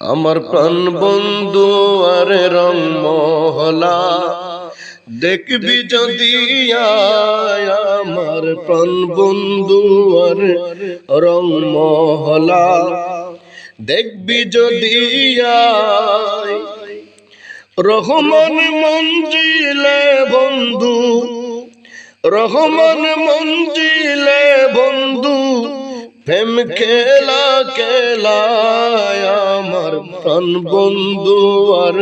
আমার প্রাণ বন্ধু, আর রং মহলা। দেখবি যদি আমার প্রাণ বন্ধু, আর রং মহলা। দেখবি যদি রহমান মঞ্জিলে বন্ধু, রহমান মঞ্জিলে বন্ধু। প্রেম খেলা খেলায় আমার প্রাণ বন্ধু আর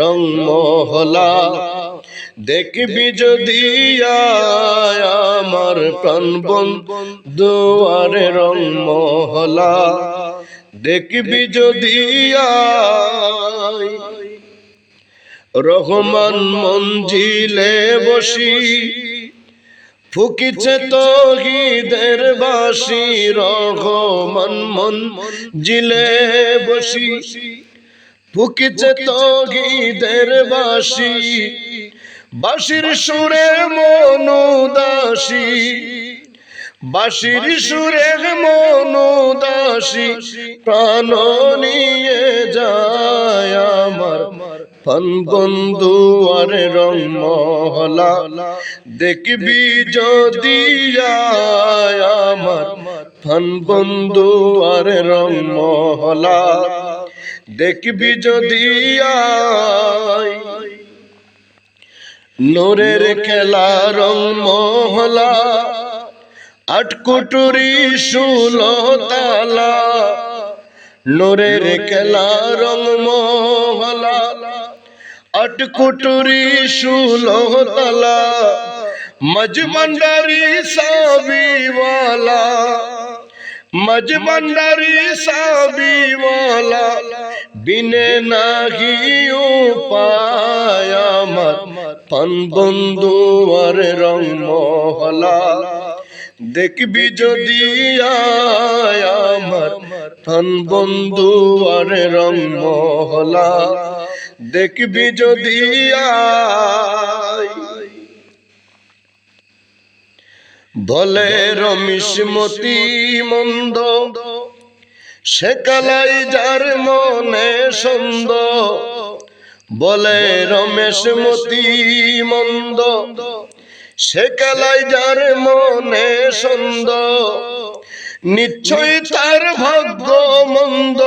রং মহলা। দেখবি যদি আমার প্রাণ বন্ধু আর রং মহলা। দেখবি যদি রহমান মঞ্জিলে বসি ফুকিছে তহিদের বাসি রহমান মন মন জিলে বসি। ফুকিছে তহিদের বাসি বাসির সুরে মনুদাসী। বাসির সুরে মনুদাসী। প্রাণ নিয়ে যায় আমার ফন বন্ধু আর রং মহলা, দেখবি যদি আমার। ফন বন্ধু আর রং মহলা, দেখবি যদি নোরের খেলা রং মহলা আটকুটুরি ষোলো তালা, নোরের খেলা রং মহলা আটকুটুরি ষোলো তালা মজমন্ডারি সাবিওয়ালা মজমন্ডারি সাবিওয়ালা বিনে নাহি উপায় আমার পান বন্ধু আর রং মহলা। দেখবি যদি আমার পান বন্ধু আর রং মহলা। দেখবি যদি বলে রমিস মতি মন্দ, সে কালাই যার মনে সন্দ বলে রমেশ মতি মন্দ, সে কালাই যার মনে সন্দ নিশ্চয় তার ভাগ্য মন্দ।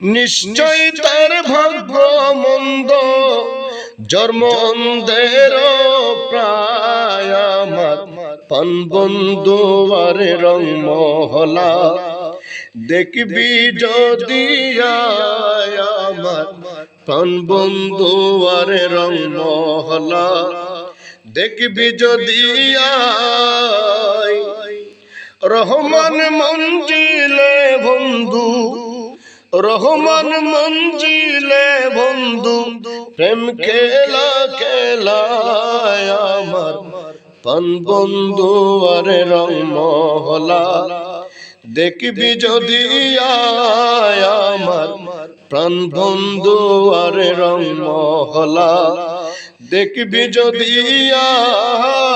নিশ্চয় তার ভাগ্য মন্দ জন্ম অন্ধের প্রায় আমার পান বন্ধু আর রং মহলা দেখবি যদি আমার প্রাণ বন্ধু আর রং মহলা দেখবি যদি রহমান মঞ্জিলে বন্ধু রহমান মঞ্জিলে বন্ধু, প্রেম খেলা খেলায় আমার পান বন্ধু আরে রং মহলা। দেখবি যদি আমার প্রাণ বন্ধু আরে রং মহলা। দেখবি যদি আয়